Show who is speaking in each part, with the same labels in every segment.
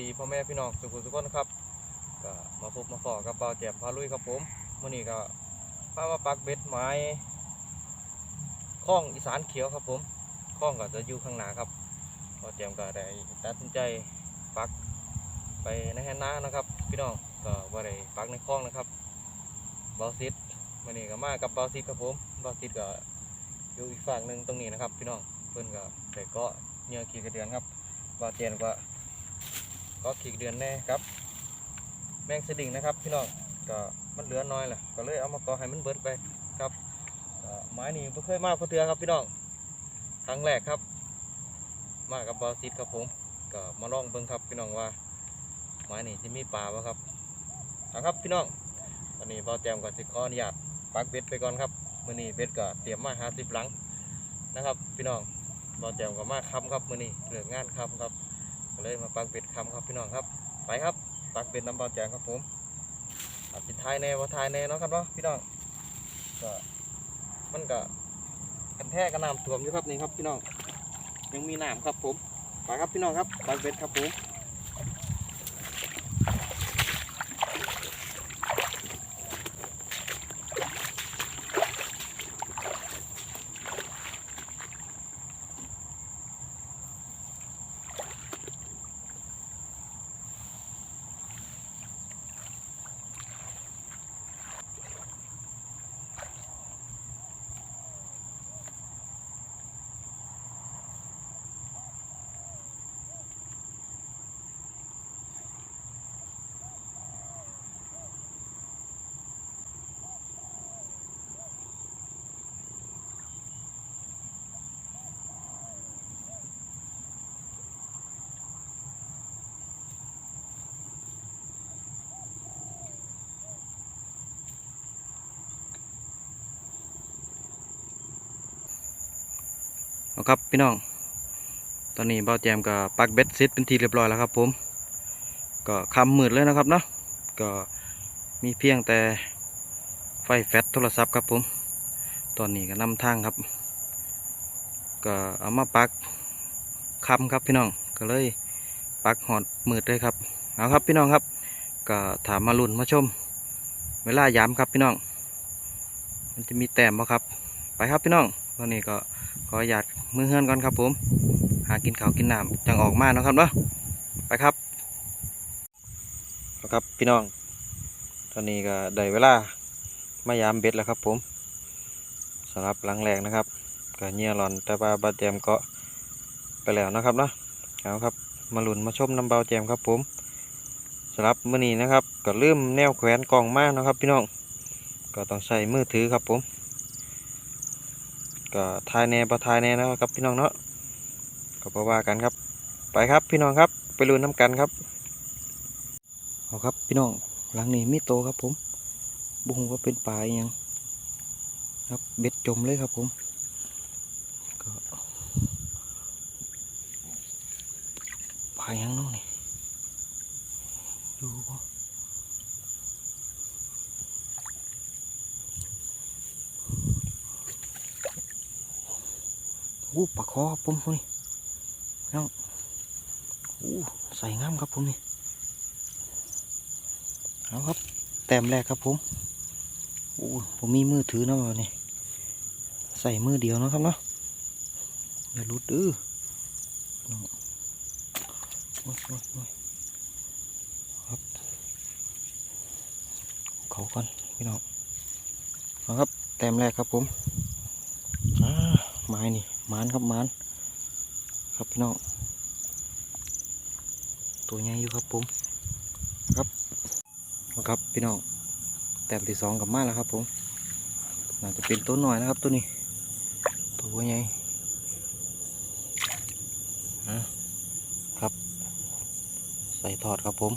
Speaker 1: ดีพ่อแม่พี่น้องสุขุสุขนะครับก็มาพบมาฟอกับเบาแจมพาลุยครับผมมื่อนี้ก็พามาปักเบ็ดไม้คล้องอีสานเขียวครับผมคล้องก็จะอยู่ข้างหน้าครับเบาแจมก็ได้ตัดสินใจปักไปในแหน้านะครับ พี่น้องก็ว่าได้ปักในคล้องนะครับเบาซิดมื่อนี้ก็มากับเบาซิดครับผมเบาซิดก็อยู่อีกฝั่งหนึ่งตรงนี้นะครับ พี่น้องเพิ่อนก็ได้เกาะเหยื่อขี่กระเดือนครับบาเตียนก็ ก็ขีดเดือนแน่ครับ แมงสดิ่งนะครับพี่น้องก็มันเหลือน้อยแหละก็เลยเอามาก่อให้มันเบิดไปครับไม้นี่ไม่เคยมากเพอเทือครับพี่น้องครั้งแรกครับ มากับบอซิดครับผมก็มาลองเบิ่งครับพี่น้องว่าไม้นี่จะมีปลาบ่ครับเอาครับพี่น้องตอนนี้บอแจมก็สิขออนุญาตปักเบ็ดไปก่อนครับมือนี้เบ็ดก็เตรียมมาหาสิบหลังนะครับ พี่น้องบอแจมก็มาคำครับมือนี้เหลืองานคำครับ เลยมาปักเป็ดคำครับพี่น้องครับ ไปครับปักเป็ดน้ำบอแจงครับผมปิดท้ายแน่ว่าท้ายแน่เนาะครับเนาะพี่น้องก็มันก็กันแท้กันน้ำท่วมอยู่ครับนี่ครับพี่น้องยังมีน้ำครับผมไปครับพี่น้องครับปักเป็ดครับผม เอาครับพี่น้อง ตอนนี้เบาแจมก็ปักเบ็ดเสร็จเป็นทีเรียบร้อยแล้วครับผม ก็คำหมืดเลยนะครับเนาะ ก็มีเพียงแต่ไฟแฟลชโทรศัพท์ครับผม ตอนนี้ก็นำทางครับ ก็เอามาปักคำครับพี่น้อง ก็เลยปักหอดมืดเลยครับ เอาครับพี่น้องครับ ก็ถามมาลุ่นมาชม เวลายามครับพี่น้อง มันจะมีแต้มบ่ครับ ไปครับพี่น้อง ตอนนี้ก็ ขออยากมือเฮือนก่อนครับผม หากินข้าวกินน้ำจังออกมาเนาะครับเนาะไปครับครับพี่น้อง ตอนนี้ก็ได้เวลามายามเบ็ดแล้วครับผมสำหรับหลังแรกนะครับก็เงียหลอนแต่ว่าบาดเจมก็ไปแล้วนะครับเนาะเอาครับมาลุ้นมาชมน้ำเบาแจมครับผมสำหรับมื้อนี้นะครับ ก็ลืมแนวแขวนกล่องมากนะครับ พี่น้องก็ต้องใช้มือถือครับผม ก็ทายแน่ประทายแน่นะครับพี่น้องเนาะก็บ่ว่ากันครับ ไปครับพี่น้องครับไปลุ้นน้ำกันครับเอาครับพี่น้องหลังนี้มีโตครับผมบุ้งว่าเป็นปลาอหยังครับเบ็ดจมเลยครับผมก็ปลาอหยังน้องนี่ดูบ่ อู้ปลาคอครับผมนี่พี่น้องอู้ใส่งามครับผมนี่เอาครับ แต้มแรกครับผมอู้ผมมีมือถือนะวันนี้ใส่มือเดียวนะครับเนาะอย่าลุดดื้อน้องโอ้ยโอ้ยโอ้ยครับเขาก่อนพี่น้องเอาครับแต้มแรกครับผมอ่าไม้นี่ มานครับมานครับพี่น้องตัวใหญ่อยู่ครับผมครับครับพี่น้องแต้มที่สองกับมาแล้วครับผมน่าจะเป็นตัวหน่อยนะครับตัวนี้ ตัวใหญ่ครับ ใส่ถอดครับผม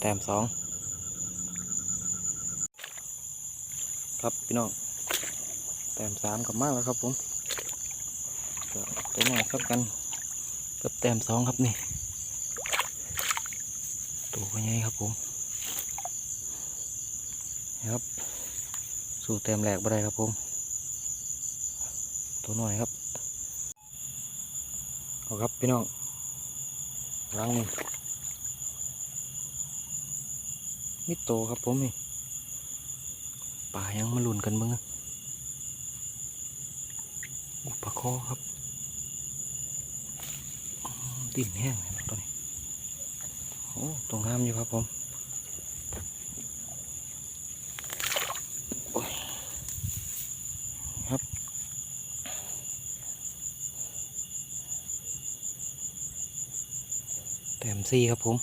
Speaker 1: แต้มสองครับพี่น้องแต้มสามกับมากแล้วครับผม ตัวหน่อยครับกันกับแต้มสองครับนี่ตัวใหญ่ครับผมนะครับ สู่เต็มแหลกบ่ได้ครับผม ตัวหน่อยครับเอาครับพี่น้องล้างนี่มิโตครับผมนี่ป่ายังมาลุนกันมึงอุปลาคอครับ อืมดินแห้งเลยนะตัวนี้โอ้ตรงงามอยู่ครับผมโอ้ยครับแต้มซี่ครับผม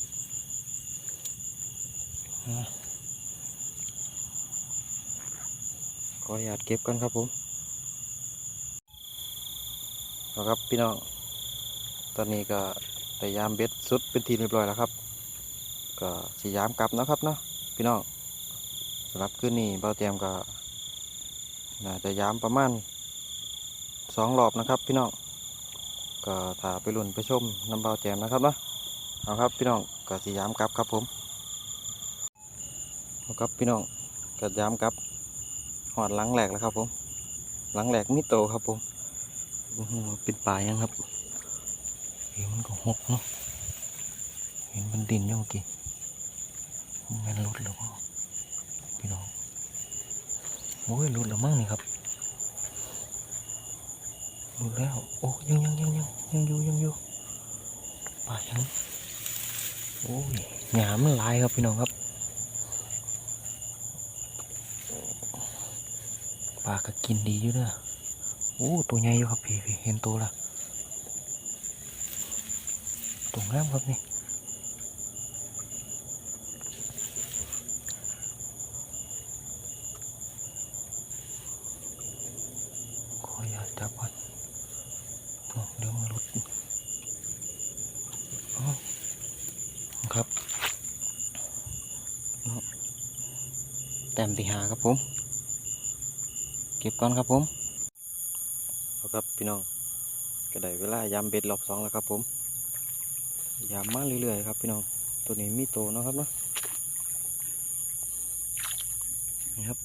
Speaker 1: ขออนุญาตเก็บกันครับผมเอาครับพี่น้อง ตอนนี้ก็ได้ยามเบ็ดสุดเป็นทีเรียบร้อยแล้วครับ ก็สียามกลับนะครับเนาะพี่น้องสำหรับคืนนี้เบาแจมก็น่าจะยามประมาณสองรอบนะครับ พี่น้องก็ถ้าไปลุ่นไปชมน้ำเบาแจมนะครับเนาะเอาครับพี่น้องก็สิยามกลับครับผมเอาครับพี่น้องก็ยามกลับหอดหลังแหลกแล้วครับผมหลังแหลกมิโตครับผมเป็นป่ายังครับ เห็นมันก็หกเนาะเห็นมันดินยู่เมื่อกี้มันรุดแล้วก็พี่น้องโอ้ยรุดแล้วมั้งนี่ครับรุดแล้วโอ้ยังยังยังยังยังอยู่ยังอยู่ป่ายังโอ้ยหยามมันลายครับพี่น้องครับปลาก็กินดีอยู่เด้อโอ้ตัวใหญ่อยู่ครับพี่พี่เห็นตัวละ ตัวงามครับนี่ขออย่าจับก่อนเดี๋ยวมันหลุดอ้าวครับแต้มที่หาครับผม เก็บก่อนครับผมเอาครับพี่น้องก็ได้เวลายามเบ็ดรอบสองแล้วครับผม ยามมาเรื่อยๆครับพี่น้องตัวนี้มีโตนะครับเนาะนี่ครับ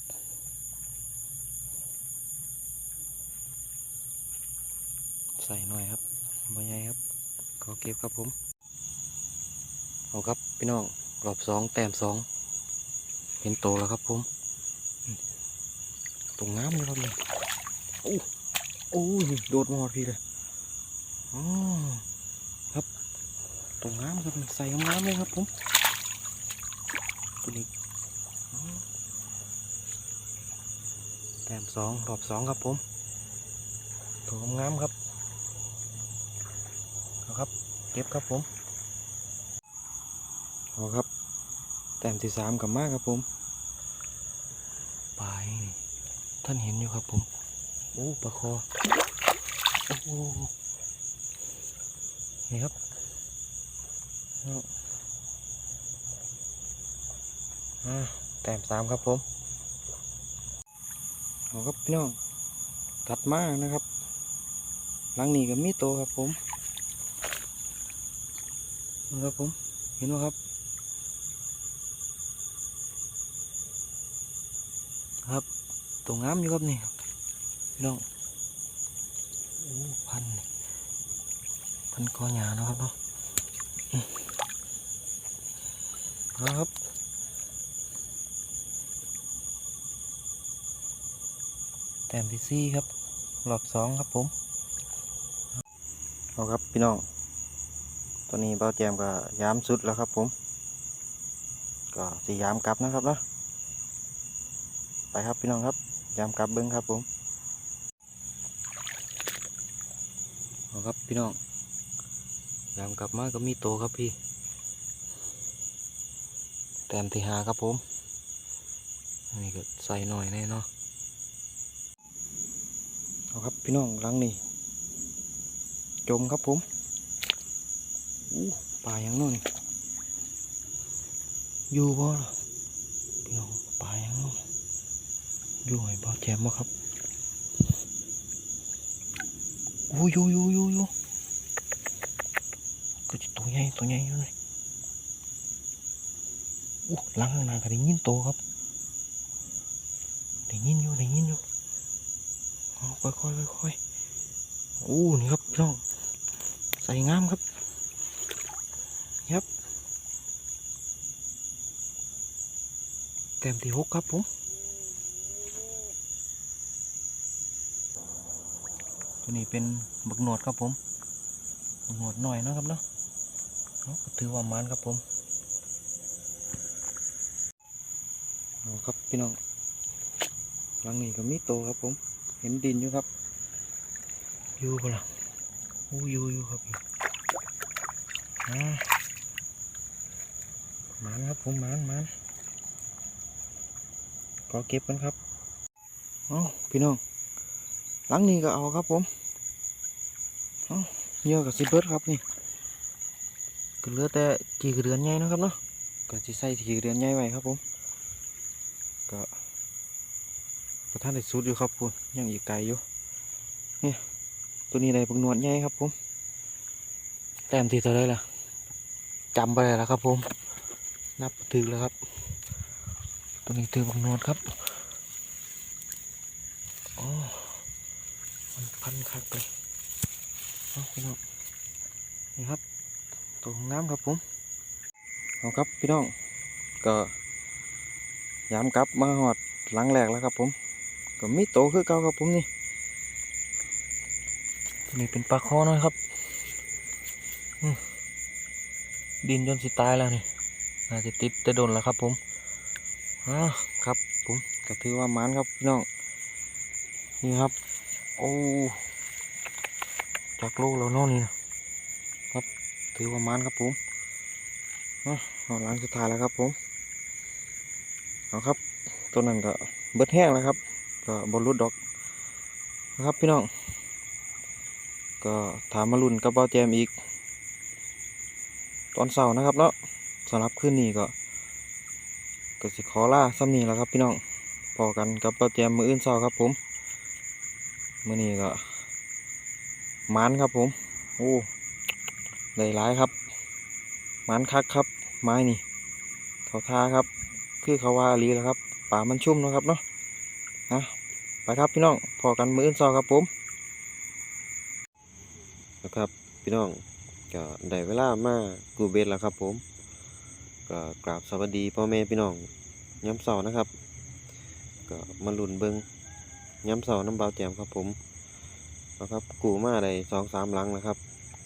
Speaker 1: ใส่หน่อยครับใบใหญ่ครับขอเก็บครับผมเอาครับพี่น้องรอบสองแต้มสองเห็นโตแล้วครับผมตรงน้ำเลยครับเนี่ยโอ้โอ้โดดมาหอดพี่เลยอ๋อ ตรงน้ำครับใส่น้ำเลยครับผมตัวนี้แต้มสองรอบสองครับผมตัวงามครับเอาครับ เก็บครับผมเอาครับ แต้มที่สามกับมากครับผม ไป ท่านเห็นอยู่ครับผม โอ้ปลาคอ โอ้นี่ครับ แต้มสามครับผมเอาครับพี่น้องตัดมากนะครับ หลังนี้ก็มีโตครับผมนะครับผม เห็นไหมครับ ครับตรงงามอยู่ครับนี่พี่น้องโอ้พันนี่พันกอหยานะครับเนาะ ครับ แต้มที่สี่ครับรอบสองครับผมเอาครับพี่น้องตัวนี้เบาแจมก็ยามสุดแล้วครับผม ก็สียามกลับนะครับเนาะไปครับพี่น้องครับยามกลับเบิ้งครับผมเอาครับพี่น้องยามกลับมาก็มีโตครับพี่ แต้มที่หาครับผมอันนี้ก็ใส่หน่อยแน่เนาะเอาครับพี่น้องหลังนี่จมครับผมอู้ปลาอย่างนู้นอยู่บ่ล่ะพี่น้องปลาอย่างนู้นอยู่ไหนบ่แจมบ่ครับโอ้ยอยู่อยู่อยู่อยู่ก็จะตัวใหญ่ตัวใหญ่อยู่เลย อ้ลังข้างหน้าก็ได้ยินโตครับได้ยินอยู่ได้ยินอยู่ค่อยค่อยค่อยค่อยๆโอ้นี่ครับพี่น้องใส่งามครับครับแต้มที่หกครับผมตัวนี้เป็นบักหนวดครับผมบักหนวดหน่อยนะครับเนาะเอาก็ถือว่ามันครับผม เอาครับพี่น้องหลังนี้ก็มีโตครับผม เห็นดินอยู่ครับ อยู่ปะล่ะอู้อยู่อยู่ครับอยู่อ่ามันครับผมมันมันก็เก็บกันครับเอ้าพี่น้อง หลังนี้ก็เอาครับผมเอาเยอะกับซิเบิร์ดครับนี่ก็เหลือแต่จีกระเดือนใหญ่เนาะครับเนาะก็จะใส่จีกระเดือนใหญ่ไว้ครับผม ก็ประท่านได้สุดอยู่ครับคุณยังอีกไกลอยู่นี่ตัวนี้ได้ปักนวดใหญ่ครับผมแต้มที่ตัวได้ล่ะจำไปเลยแล้วครับผม นับถือแล้วครับ ตัวนี้ถือปักนวดครับโอ้มันพันคักเลยเอาพี่น้องนี่ครับตัวงามครับผมเอาครับพี่น้องก็ ยามกลับมาหอดหลังแรกแล้วครับผม ก็มีโตคือเก่าครับผมนี่นี้เป็นปลาคอน้อยครับ ดินจนสิตายแล้วนี่น่าจะติดจะโดนแล้วครับผมอ่าครับผมก็ถือว่ามันครับพี่น้องนี่ครับ โอ้จากโลกแล้วเนาะนี่นะครับ ถือว่ามันครับผมหลังสุดท้ายแล้วครับผม เอาครับตัวนั้นก็เบิดแห้งแล้วครับ ก็บอลลุดดอกนะครับพี่น้อง ก็ถามมาลุ่นกับเบาแจมอีก ตอนเสาร์นะครับเนาะสำหรับคืนนี้ก็ก็สิขอล่าซ้ำนี้แล้วครับพี่น้องพอกันกับเบาแจมมืออื่นเสาร์ครับผมมือนี้ก็มันครับผมโอ้ได้หลายครับมันคักครับไม้นี่เขาทาครับ คือเขาว่าลีแล้วครับป่ามันชุ่มนะครับเนาะนะไปครับพี่น้องพอกันมืออื่นซอครับผม
Speaker 2: นะครับพี่น้องก็ได้เวลามากูเบสแล้วครับผมก็กราบสวัสดีพ่อแม่พี่น้องย้ำเสานะครับ ก็มาลุ่นเบิงย้ำเสาน้ำเบาแจมครับผมนะครับกูมาได้สองสามหลังแล้วครับ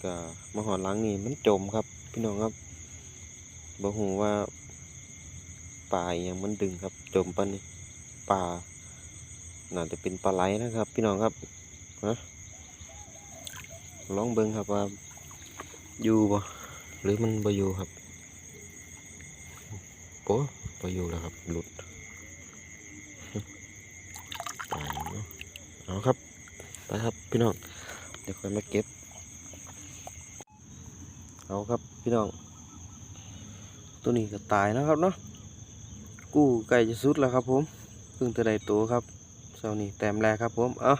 Speaker 2: ก็มาหอดหลังนี่มันจมครับ พี่น้องครับบ่หูว่า ป่าอหยังมันดึงครับจมปะนี่ป่าน่าจะเป็นปลาไหลนะครับ พี่น้องครับฮะลองเบิ่งครับว่าอยู่บ่หรือมันบ่อยู่ครับโอ้บ่อยู่แล้วครับหลุดตายเนาะเอาครับไปครับพี่น้องเดี๋ยวค่อยมาเก็บ เอาครับพี่น้อง ตัวนี้ก็ตายนะครับเนาะ กู้ไก่จะสุดแล้วครับผมเพิ่งจะได้ตัวครับเช้านี้แต้มแรกครับผมเอา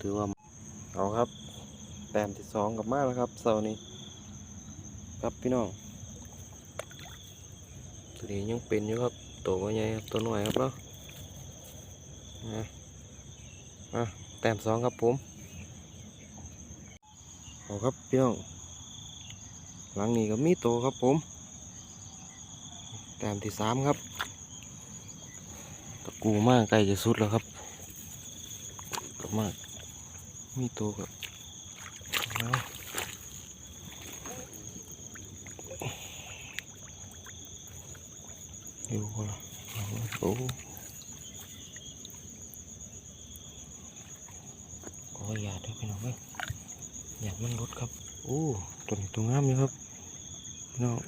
Speaker 2: ถือว่าเอาครับแต้มที่สองกลับมาแล้วครับเสาร์นี้ครับพี่น้องตัวนี้ยังเป็นอยู่ครับตัวก็ใหญ่ครับตัวน้อยครับเนาะอะแต้มสองครับผมเอาครับพี่น้องหลังนี้ก็มีโตครับผมแต้มที่สามครับ กูมากใกล้จะสุดแล้วครับกลับมาก มีโตครับเอาอยู่คนละเอาโอ้โอ้ยอย่าเด้อพี่น้องเอ้ยอย่ามันรถครับ โอ้ตัวนี้ตัวงามอยู่ครับพี่น้อง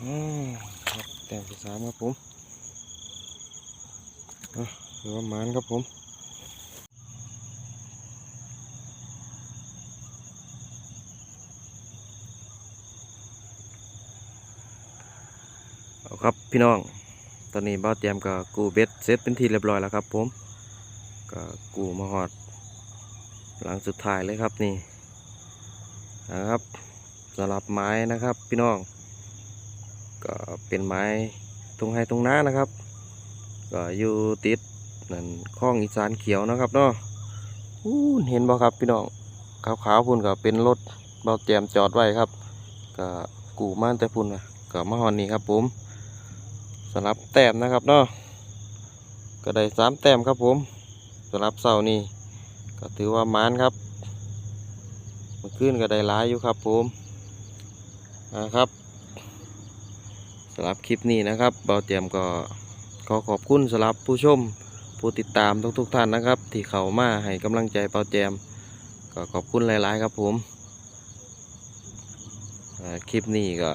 Speaker 2: อืมครับแต้มที่สามครับผมอะ หรือว่ามานครับผมเอาครับพี่น้อง ตอนนี้บ้าเตรียมกับกูเบ็ดเซตเป็นทีเรียบร้อยแล้วครับผมก็กูมาหอด หลังสุดท้ายเลยครับนี่นะครับสำหรับไม้นะครับพี่น้อง ก็เป็นไม้ตรงไฮตรงหน้านะครับ ก็อยู่ติดนั่นคลองอีสานเขียวนะครับเนาะอู้เห็นบ่ครับพี่น้องขาวๆพุ่นก็เป็นรถเบาเตรียมจอดไว้ครับก็กูมานแต่พุ่นก็มาหอนนี่ครับผมสลับแต้มนะครับเนาะก็ได้สามแต้มครับผมสลับเสานี่ก็ถือว่ามานครับมื่อคืนก็ได้หลายอยู่ครับผมนะครับสำหรับคลิปนี้นะครับเบาเตรียมก็ ขอขอบคุณสำหรับผู้ชม ผู้ติดตามทุกๆท่านนะครับ ที่เข้ามาให้กำลังใจเบาเตรียมก็ขอบคุณหลาย ๆ ครับผมคลิปนี้ก็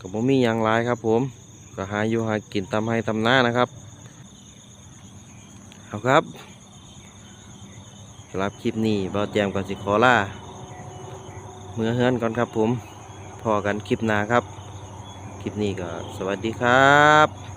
Speaker 2: ก็บ่มีหยังหลายครับผม ก็หาอยู่หากินตามให้ตามหน้านะครับ เอาครับสำหรับคลิปนี้เบาแจมก่อนสิขอล่าเมื่อเฮือนก่อนครับผมพอกันคลิปหน้าครับ คลิปนี้ก็สวัสดีครับ